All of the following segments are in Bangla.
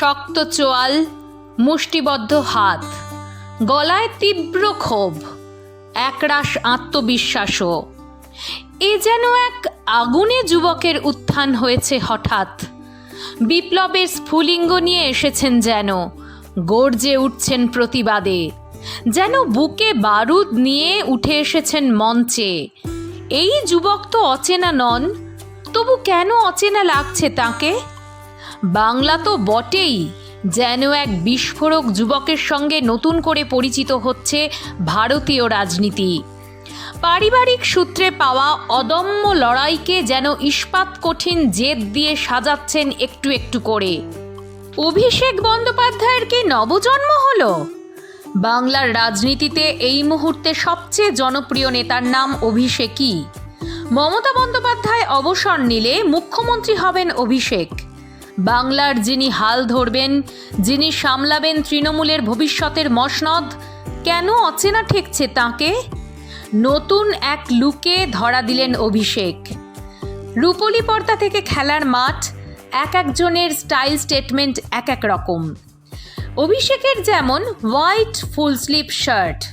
শক্ত চোয়াল, মুষ্টিবদ্ধ হাত, গলায় তীব্র ক্ষোভ, একরাশ আত্মবিশ্বাসও। এ যেন এক আগুনে যুবকের উত্থান হয়েছে হঠাৎ। বিপ্লবের স্ফুলিঙ্গ নিয়ে এসেছেন যেন, গর্জে উঠছেন প্রতিবাদে, যেন বুকে বারুদ নিয়ে উঠে এসেছেন মঞ্চে। এই যুবক তো অচেনা নন, তবু কেন অচেনা লাগছে তাকে? বাংলা তো বটেই, যেন এক বিস্ফোরক যুবকের সঙ্গে নতুন করে পরিচিত হচ্ছে ভারতীয় রাজনীতি। পারিবারিক সূত্রে পাওয়া অদম্য লড়াইকে যেন ইস্পাত কঠিন জেদ দিয়ে সাজাচ্ছেন একটু একটু করে। অভিষেক বন্দ্যোপাধ্যায়ের কি নবজন্ম হলো? বাংলার রাজনীতিতে এই মুহূর্তে সবচেয়ে জনপ্রিয় নেতার নাম অভিষেকই। মমতা বন্দ্যোপাধ্যায় অবসর নিলে মুখ্যমন্ত্রী হবেন অভিষেক। বাংলার যিনি হাল ধরবেন, যিনি সামলাবেন তৃণমূলের ভবিষ্যতের মসনদ, কেন অচেনা ঠেকছে তাকে? নতুন এক লুকে ধরা দিলেন অভিষেক। রূপলি পর্দা থেকে খেলার মাঠ, এক একজনের স্টাইল স্টেটমেন্ট এক এক রকম। অভিষেকের যেমন হোয়াইট ফুল স্লিভ শার্ট।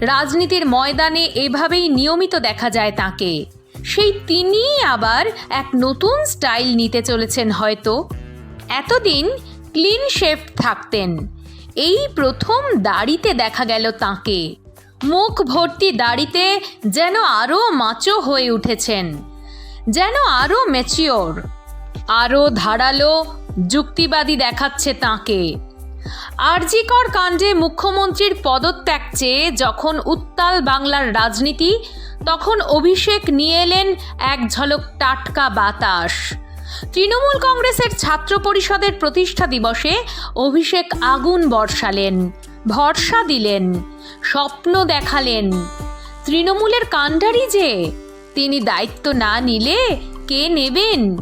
রাজনীতির ময়দানে এভাবেই নিয়মিত দেখা যায় তাকে। সেই তিনিই আবার এক নতুন স্টাইল নিতে চলেছেন হয়তো। এতদিন ক্লিন শেফ থাকতেন। এই প্রথম দাড়িতে দেখা গেল তাকে। মুখ ভর্তি দাড়িতে যেন আরও মাচো হয়ে উঠেছেন, যেন আরও ম্যাচিওর, আরও ধারালো যুক্তিবাদী দেখাচ্ছে তাকে। আরজিকর কাণ্ডে মুখ্যমন্ত্রীর পদত্যাগ চেয়ে যখন উত্তাল বাংলার রাজনীতি তখন অভিষেক নিয়ে এলেন এক ঝলক টাটকা বাতাস। তৃণমূল কংগ্রেসের ছাত্র পরিষদের প্রতিষ্ঠা দিবসে অভিষেক আগুন বর্ষালেন, ভরসা দিলেন, স্বপ্ন দেখালেন। তৃণমূলের কাণ্ডারি যে, তিনি দায়িত্ব না নিলে কে নেবেন?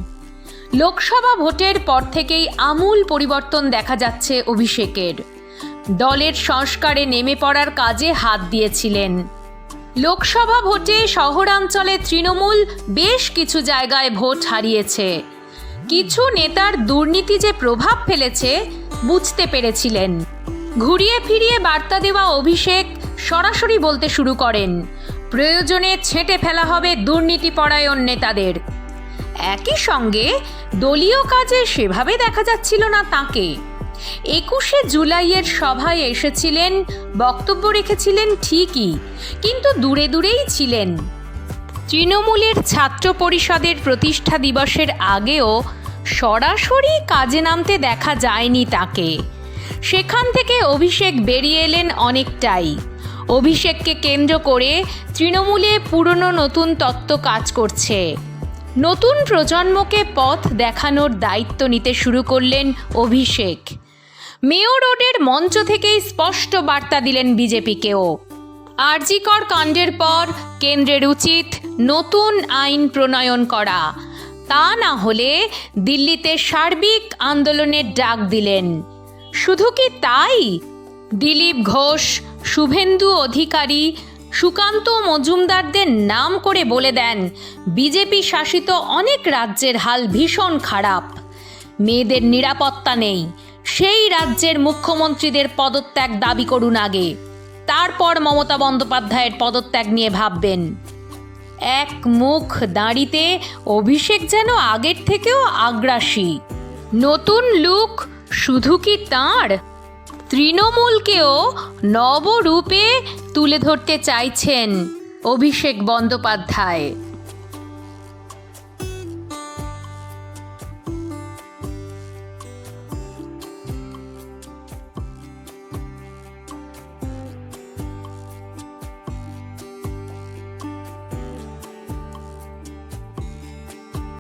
লোকসভা ভোটের পর থেকেই আমূল পরিবর্তন দেখা যাচ্ছে অভিষেকের। দলের সংস্কারে নেমে পড়ার কাজে হাত দিয়েছিলেন। লোকসভা ভোটে শহরাঞ্চলে তৃণমূল বেশ কিছু জায়গায় ভোট হারিয়েছে। কিছু নেতার দুর্নীতি যে প্রভাব ফেলেছে, বুঝতে পেরেছিলেন। ঘুরিয়ে ফিরিয়ে বার্তা দেওয়া অভিষেক সরাসরি বলতে শুরু করেন, প্রয়োজনে ছেঁটে ফেলা হবে দুর্নীতি পরায়ণ নেতাদের। একই সঙ্গে দলীয় কাজে সেভাবে দেখা যাচ্ছিল না তাকে। একুশে জুলাইয়ের সভায় এসেছিলেন, বক্তব্য রেখেছিলেন ঠিকই, কিন্তু দূরে দূরেই ছিলেন। তৃণমূলের ছাত্র পরিষদের প্রতিষ্ঠা দিবসের আগেও সরাসরি কাজে নামতে দেখা যায়নি তাকে। সেখান থেকে অভিষেক বেরিয়ে এলেন অনেকটাই। অভিষেককে কেন্দ্র করে তৃণমূলে পুরনো নতুন তত্ত্ব কাজ করছে। নতুন প্রজন্মকে পথ দেখানোর দায়িত্ব নিতে শুরু করলেন অভিষেক। মেয়ো রোডের মঞ্চ থেকেই স্পষ্ট বার্তা দিলেন বিজেপিকেও। আরজিকর কাণ্ডের পর কেন্দ্রের উচিত নতুন আইন প্রণয়ন করা। তা না হলে দিল্লিতে সার্বিক আন্দোলনের ডাক দিলেন। শুধু কি তাই? দিলীপ ঘোষ, শুভেন্দু অধিকারী, সুকান্ত মজুমদারদের নাম করে বলে দেন, বিজেপি শাসিত অনেক রাজ্যের হাল ভীষণ খারাপ। মেয়েদের নিরাপত্তা নেই। সেই রাজ্যের মুখ্যমন্ত্রীদের পদত্যাগ দাবি করুন আগে। তারপর মমতা বন্দ্যোপাধ্যায়ের পদত্যাগ নিয়ে ভাববেন। এক মুখ দাঁড়িতে অভিষেক যেন আগের থেকেও আগ্রাসী। নতুন লুক শুধু কি তাঁর? তৃণমূলকেও নবরূপে তুলে ধরতে চাইছেন অভিষেক বন্দ্যোপাধ্যায়।